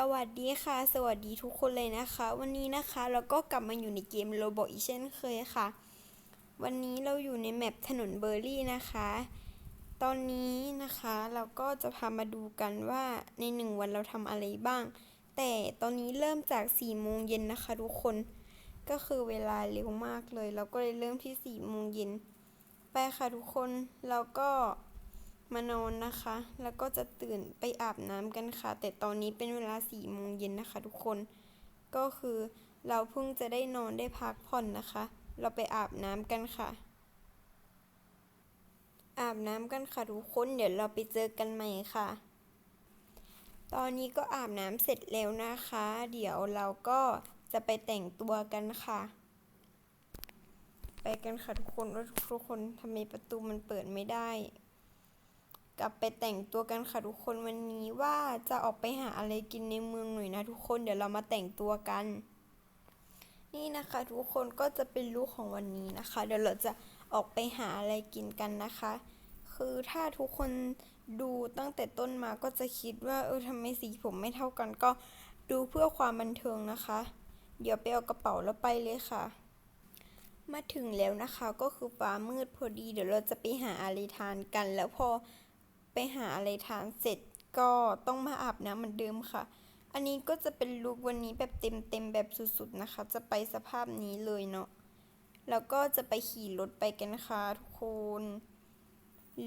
สวัสดีค่ะ สวัสดีทุกคนเลยนะคะ วันนี้นะคะเราก็กลับมาอยู่ในเกมโรบอทอีกเช่นเคยค่ะ วันนี้เราอยู่ในแมปถนนเบอร์รี่นะคะ ตอนนี้นะคะเราก็จะพามาดูกันว่าในหนึ่งวันเราทำอะไรบ้าง แต่ตอนนี้เริ่มจาก4ี่โมงเย็นนะคะทุกคน ก็คือเวลาเร็วมากเลย เราก็เลยเริ่มที่4ี่โมงเย็นไปค่ะทุกคน เราก็ มานอนนะคะ แล้วก็จะตื่นไปอาบน้ำกันค่ะ แต่ตอนนี้เป็นเวลา4ี่โมงเย็นนะคะ ทุกคน ก็คือเราเพิ่งจะได้นอนได้พักผ่อนนะคะ เราไปอาบน้ำกันค่ะ อาบน้ำกันค่ะทุกคน เดี๋ยวเราไปเจอกันใหม่ค่ะ ตอนนี้ก็อาบน้ำเสร็จแล้วนะคะ เดี๋ยวเราก็จะไปแต่งตัวกันค่ะ ไปกันค่ะทุกคนว่าทุกคนทำไมประตูมันเปิดไม่ได้ กลับไปแต่งตัวกันค่ะทุกคนวันนี้ว่าจะออกไปหาอะไรกินในเมืองหน่อยนะทุกคนเดี๋ยวเรามาแต่งตัวกัน นี่นะคะทุกคนก็จะเป็นลุคของวันนี้นะคะ เดี๋ยวเราจะออกไปหาอะไรกินกันนะคะ คือถ้าทุกคนดูตั้งแต่ต้นมาก็จะคิดว่าเออทำไมสีผมไม่เท่ากันก็ดูเพื่อความบันเทิงนะคะ เดี๋ยวไปเอากระเป๋าแล้วไปเลยค่ะ มาถึงแล้วนะคะก็คือฟ้ามืดพอดี เดี๋ยวเราจะไปหาอะไรทานกันแล้วพอ ไปหาอะไรทานเสร็จก็ต้องมาอาบน้ำเหมือนเดิมค่ะ อันนี้ก็จะเป็นลุควันนี้แบบเต็มเต็มๆแบบสุดๆนะคะ จะไปสภาพนี้เลยเนาะ แล้วก็จะไปขี่รถไปกันค่ะทุกคน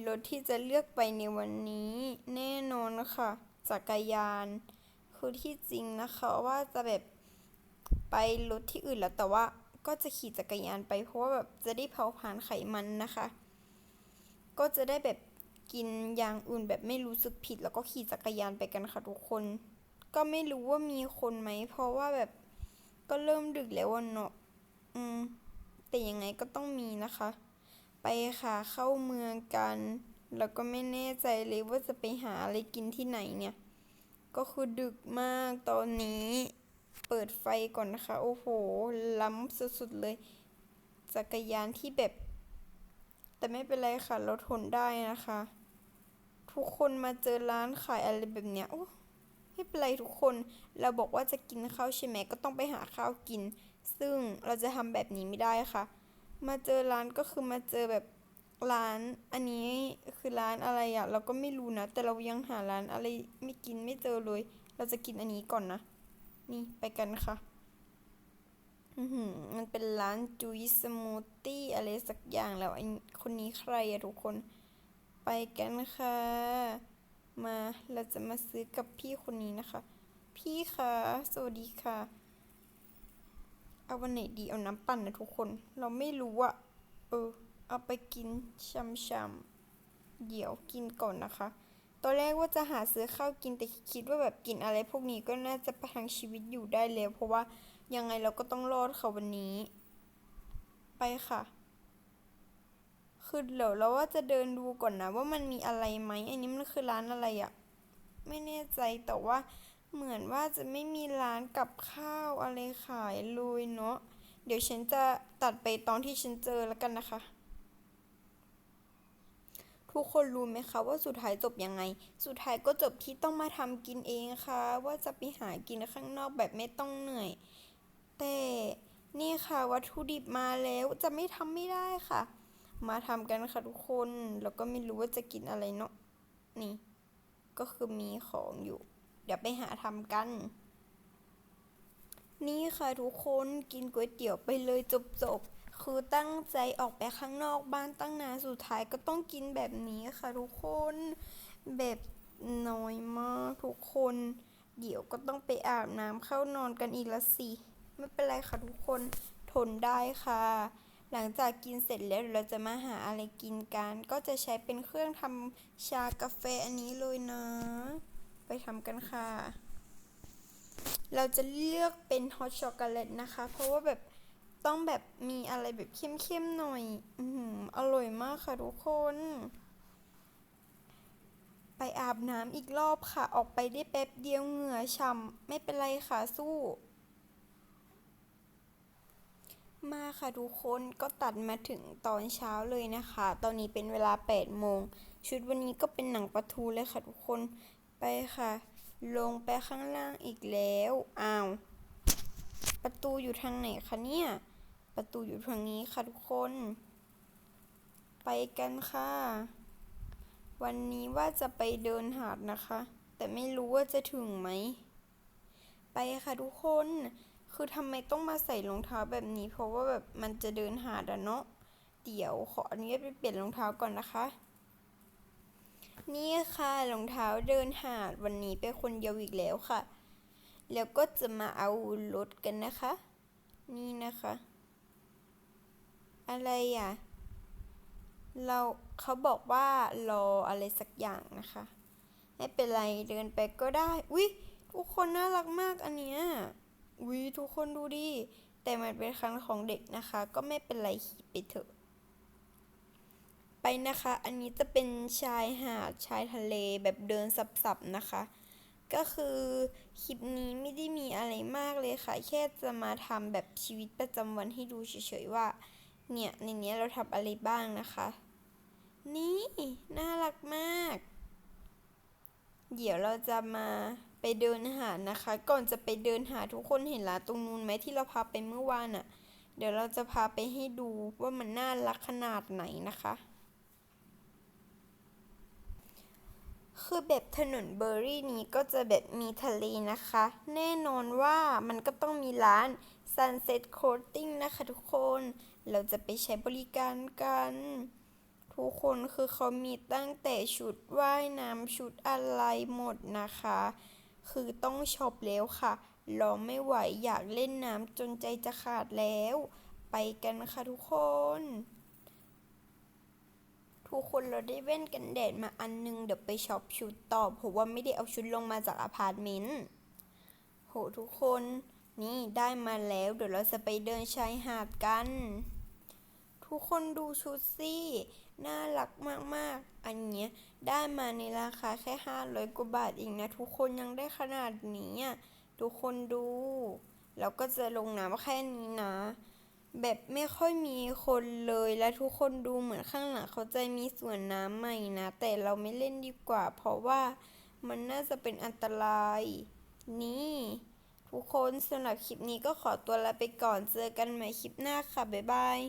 รถที่จะเลือกไปในวันนี้แน่นอนค่ะจักรยาน คือที่จริงนะคะว่าจะแบบไปรถที่อื่นแล้วแต่ว่าก็จะขี่จักรยานไปเพราะว่าแบบจะได้เผาผลาญไขมันนะคะ ก็จะได้แบบ กินอย่างอื่นแบบไม่รู้สึกผิด แล้วก็ขี่จักรยานไปกันค่ะทุกคน ก็ไม่รู้ว่ามีคนไหม เพราะว่าแบบก็เริ่มดึกแล้วอะเนาะอืม แต่ยังไงก็ต้องมีนะคะ ไปค่ะเข้าเมืองกัน แล้วก็ไม่แน่ใจเลยว่าจะไปหาอะไรกินที่ไหนเนี่ย ก็คือดึกมากตอนนี้เปิดไฟก่อนนะคะ โอ้โห ล้ำสุดๆเลย จักรยานที่แบบ แต่ไม่เป็นไรค่ะเราทนได้นะคะ ทุกคนมาเจอร้านขายอะไรแบบเนี้ยโอ้ไม่เป็นไรทุกคน เราบอกว่าจะกินข้าวใช่ไหมก็ต้องไปหาข้าวกิน ซึ่งเราจะทำแบบนี้ไม่ได้ค่ะ มาเจอร้านก็คือมาเจอแบบร้านอันนี้คือร้านอะไรอะเราก็ไม่รู้นะ แต่เรายังหาร้านอะไรไม่กินไม่เจอเลย เราจะกินอันนี้ก่อนนะ นี่ไปกันค่ะอือหือมันเป็นร้านจุยสมูทตี้อะไรสักอย่างแล้วไอคนนี้ใครอะทุกคน ไปกันค่ะ มาเราจะมาซื้อกับพี่คนนี้นะคะ พี่คะสวัสดีค่ะ เอาวันไหนดีเอาน้ำปั่นนะทุกคน เราไม่รู้อะเออ เอาไปกินช่ำๆเดี๋ยวกินก่อนนะคะ ตอนแรกว่าจะหาซื้อข้าวกินแต่คิดว่าแบบกินอะไรพวกนี้ก็น่าจะประทังชีวิตอยู่ได้แล้วเพราะว่ายังไงเราก็ต้องรอดค่ะวันนี้ ไปค่ะ คือเดี๋ยวเราว่าจะเดินดูก่อนนะว่ามันมีอะไรไหมอันนี้มันคือร้านอะไรอะไม่แน่ใจแต่ว่าเหมือนว่าจะไม่มีร้านกับข้าวอะไรขายเลยเนาะเดี๋ยวฉันจะตัดไปตอนที่ฉันเจอแล้วกันนะคะ ทุกคนรู้ไหมคะว่าสุดท้ายจบยังไง สุดท้ายก็จบที่ต้องมาทำกินเองค่ะ ว่าจะไปหากินข้างนอกแบบไม่ต้องเหนื่อย แต่นี่ค่ะวัตถุดิบมาแล้วจะไม่ทำไม่ได้ค่ะ มาทำกันค่ะทุกคน แล้วก็ไม่รู้ว่าจะกินอะไรเนาะ นี่ ก็คือมีของอยู่ เดี๋ยวไปหาทำกัน นี่ค่ะทุกคนกินก๋วยเตี๋ยวไปเลยจบๆคือตั้งใจออกไปข้างนอกบ้านตั้งนานสุดท้ายก็ต้องกินแบบนี้ค่ะทุกคน แบบน้อยมากทุกคน เดี๋ยวก็ต้องไปอาบน้ำเข้านอนกันอีกละสิ ไม่เป็นไรค่ะทุกคนทนได้ค่ะ หลังจากกินเสร็จแล้วเราจะมาหาอะไรกินกัน ก็จะใช้เป็นเครื่องทำชากาแฟอันนี้เลยนะ ไปทำกันค่ะ เราจะเลือกเป็นฮอตช็อกโกแลตนะคะ เพราะว่าแบบต้องแบบมีอะไรแบบเข้มๆหน่อย อือหืออร่อยมากค่ะทุกคน ไปอาบน้ำอีกรอบค่ะ ออกไปได้แป๊บเดียวเหงื่อฉ่ำไม่เป็นไรค่ะสู้ มาค่ะทุกคนก็ตัดมาถึงตอนเช้าเลยนะคะ ตอนนี้เป็นเวลา8โมง ชุดวันนี้ก็เป็นหนังปลาทูเลยค่ะทุกคนไปค่ะ ลงไปข้างล่างอีกแล้วอ้าวประตูอยู่ทางไหนคะเนี่ย ประตูอยู่ทางนี้ค่ะทุกคน ไปกันค่ะ วันนี้ว่าจะไปเดินหาดนะคะ แต่ไม่รู้ว่าจะถึงไหม ไปค่ะทุกคน คือทำไมต้องมาใส่รองเท้าแบบนี้ เพราะว่าแบบมันจะเดินหาดอะเนาะเดี๋ยวขออนุญาตไปเปลี่ยนรองเท้าก่อนนะคะ นี่ค่ะรองเท้าเดินหาดวันนี้เป็นคนเดียวอีกแล้วค่ะ แล้วก็จะมาเอารถกันนะคะ นี่นะคะ อะไรอะเราเขาบอกว่ารออะไรสักอย่างนะคะ ไม่เป็นไรเดินไปก็ได้ อุ๊ยทุกคนน่ารักมากอันเนี้ย อุ๊ยทุกคนดูดิ แต่มันเป็นครั้งของเด็กนะคะ ก็ไม่เป็นไรขี่ไปเถอะ ไปนะคะ อันนี้จะเป็นชายหาดชายทะเลแบบเดินสับๆนะคะ ก็คือคลิปนี้ไม่ได้มีอะไรมากเลยค่ะ แค่จะมาทำแบบชีวิตประจำวันให้ดูเฉยๆว่า เนี่ยในเนี้ยเราทำอะไรบ้างนะคะ นี่ น่ารักมาก เดี๋ยวเราจะมา ไปเดินหานะคะ ก่อนจะไปเดินหาทุกคนเห็นร้านตรงนู้นไหมที่เราพาไปเมื่อวานอะ่ะ เดี๋ยวเราจะพาไปให้ดูว่ามันน่ารักขนาดไหนนะคะ คือแบบถนนเบอร์รี่นี้ก็จะแบบมีทะเลนะคะ แน่นอนว่ามันก็ต้องมีร้าน Sunset Coating นะคะทุกคน เราจะไปใช้บริการกัน ทุกคนคือเขามีตั้งแต่ชุดว่ายน้ำชุดอะไรหมดนะคะ คือต้องช็อปแล้วค่ะ รอไม่ไหวอยากเล่นน้ำจนใจจะขาดแล้ว ไปกันค่ะทุกคน ทุกคนเราได้แว่นกันแดดมาอันนึง เดี๋ยวไปช็อปชุดต่อเพราะว่าไม่ได้เอาชุดลงมาจากอพาร์ตเมนต์ โหทุกคนนี่ได้มาแล้วเดี๋ยวเราจะไปเดินชายหาดกัน ทุกคนดูชุดสิ น่ารักมากๆ อันเนี้ยได้มาในราคาแค่ห้าร้อยกว่าบาทเองนะ ทุกคนยังได้ขนาดนี้อะทุกคนดู แล้วก็จะลงน้ำแค่นี้นะ แบบไม่ค่อยมีคนเลยและทุกคนดูเหมือนข้างหลังเขาจะมีส่วนน้ำใหม่นะ แต่เราไม่เล่นดีกว่า เพราะว่ามันน่าจะเป็นอันตราย นี่ ทุกคนสำหรับคลิปนี้ก็ขอตัวลาไปก่อนเจอกันใหม่คลิปหน้าค่ะ บ๊ายบาย